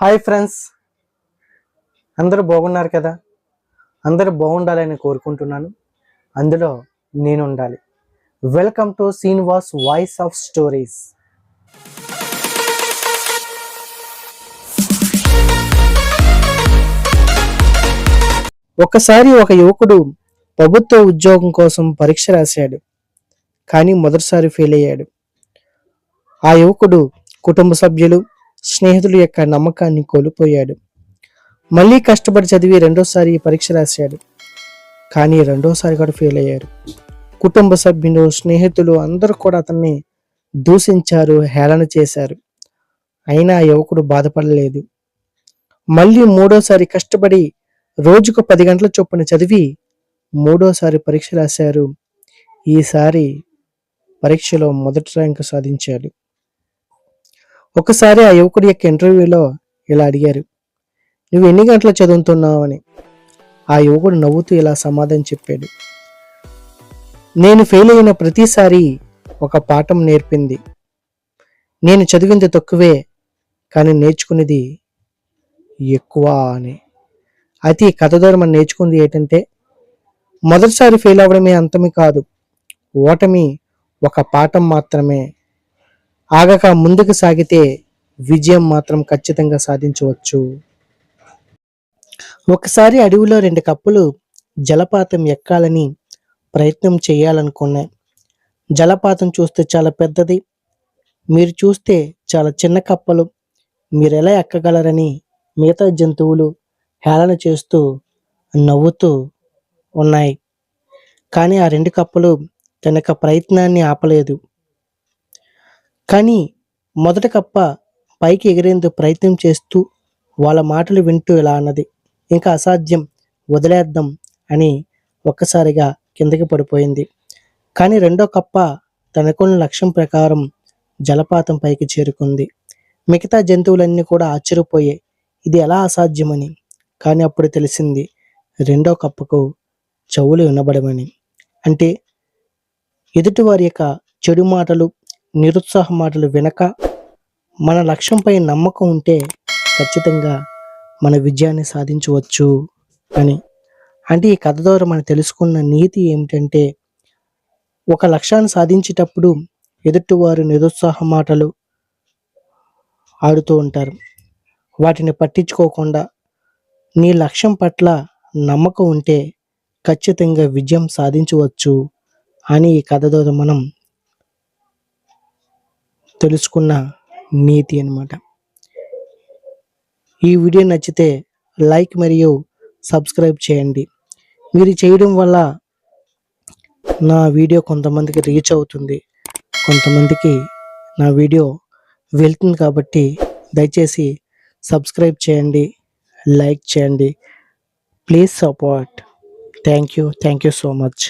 Hi friends. అందరూ బాగున్నారు కదా? అందరూ బాగుండాలని కోరుకుంటున్నాను. అందులో నేను ఉండాలి welcome to Srinivas voice of stories ఒకసారి ఒక యువకుడు ప్రభుత్వ ఉద్యోగం కోసం పరీక్ష రాశాడు. కానీ మొదటిసారి ఫెయిల్ అయ్యాడు. ఆ యువకుడు కుటుంబ సభ్యులు స్నేహితుల యొక్క నమ్మకాన్ని కోల్పోయాడు. మళ్ళీ కష్టపడి చదివి రెండోసారి పరీక్ష రాశాడు. కానీ రెండోసారి కూడా ఫెయిల్ అయ్యారు. కుటుంబ సభ్యులు స్నేహితులు అందరూ కూడా అతన్ని దూషించారు హేళన చేశారు. అయినా యువకుడు బాధపడలేదు. మళ్ళీ మూడోసారి కష్టపడి రోజుకు పది గంటల చొప్పున చదివి మూడోసారి పరీక్ష రాశారు. ఈసారి పరీక్షలో మొదటి ర్యాంకు సాధించాడు. ఒకసారి ఆ యువకుడి యొక్క ఇంటర్వ్యూలో ఇలా అడిగారు నువ్వు ఎన్ని గంటలు చదువుతున్నావు అని ఆ యువకుడు నవ్వుతూ ఇలా సమాధానం చెప్పాడు నేను ఫెయిల్ అయిన ప్రతిసారి ఒక పాఠం నేర్పింది. నేను చదివింది తక్కువే కానీ నేర్చుకునేది ఎక్కువ అని. అయితే ఈ కథ ద్వారా మనం నేర్చుకుంది ఏంటంటే మొదటిసారి ఫెయిల్ అవ్వడమే అంతమే కాదు ఓటమి ఒక పాఠం మాత్రమే ఆగక ముందుకు సాగితే విజయం మాత్రం ఖచ్చితంగా సాధించవచ్చు. ఒకసారి అడవిలో రెండు కప్పులు జలపాతం ఎక్కాలని ప్రయత్నం చేయాలనుకున్నాయి జలపాతం చూస్తే చాలా పెద్దది. మీరు చూస్తే చాలా చిన్న కప్పలు. మీరు ఎలా ఎక్కగలరని మిగతా జంతువులు హేళన చేస్తూ నవ్వుతూ ఉన్నాయి. కానీ ఆ రెండు కప్పలు తన యొక్క ప్రయత్నాన్ని ఆపలేదు. కానీ మొదటి కప్ప పైకి ఎగిరేందుకు ప్రయత్నం చేస్తూ వాళ్ళ మాటలు వింటూ ఇలా అన్నది. ఇంకా అసాధ్యం వదిలేద్దాం అని ఒక్కసారిగా కిందకి పడిపోయింది. కానీ రెండో కప్ప తనకున్న లక్ష్యం ప్రకారం జలపాతం పైకి చేరుకుంది. మిగతా జంతువులన్నీ కూడా ఆశ్చర్యపోయాయి ఇది ఎలా అసాధ్యమని? కానీ అప్పుడు తెలిసింది రెండో కప్పకు చెవులు వినబడమని. అంటే ఎదుటివారి యొక్క చెడు మాటలు నిరుత్సాహ మాటలు వినక మన లక్ష్యంపై నమ్మకం ఉంటే ఖచ్చితంగా మన విజయాన్ని సాధించవచ్చు అని. అంటే ఈ కథ ద్వారా మనం తెలుసుకున్న నీతి ఏమిటంటే ఒక లక్ష్యాన్ని సాధించేటప్పుడు ఎదుటివారు నిరుత్సాహ మాటలు ఆడుతూ ఉంటారు. వాటిని పట్టించుకోకుండా నీ లక్ష్యం పట్ల నమ్మకం ఉంటే ఖచ్చితంగా విజయం సాధించవచ్చు అని ఈ కథ ద్వారా మనం తెలుసుకున్న నీతి అనమాట ఈ వీడియో నచ్చితే లైక్ మరియు సబ్స్క్రైబ్ చేయండి. మీరు చేయడం వల్ల నా వీడియో కొంతమందికి రీచ్ అవుతుంది. కొంతమందికి నా వీడియో వెళ్తుంది కాబట్టి దయచేసి సబ్స్క్రైబ్ చేయండి లైక్ చేయండి. Please support. Thank you. Thank you so much.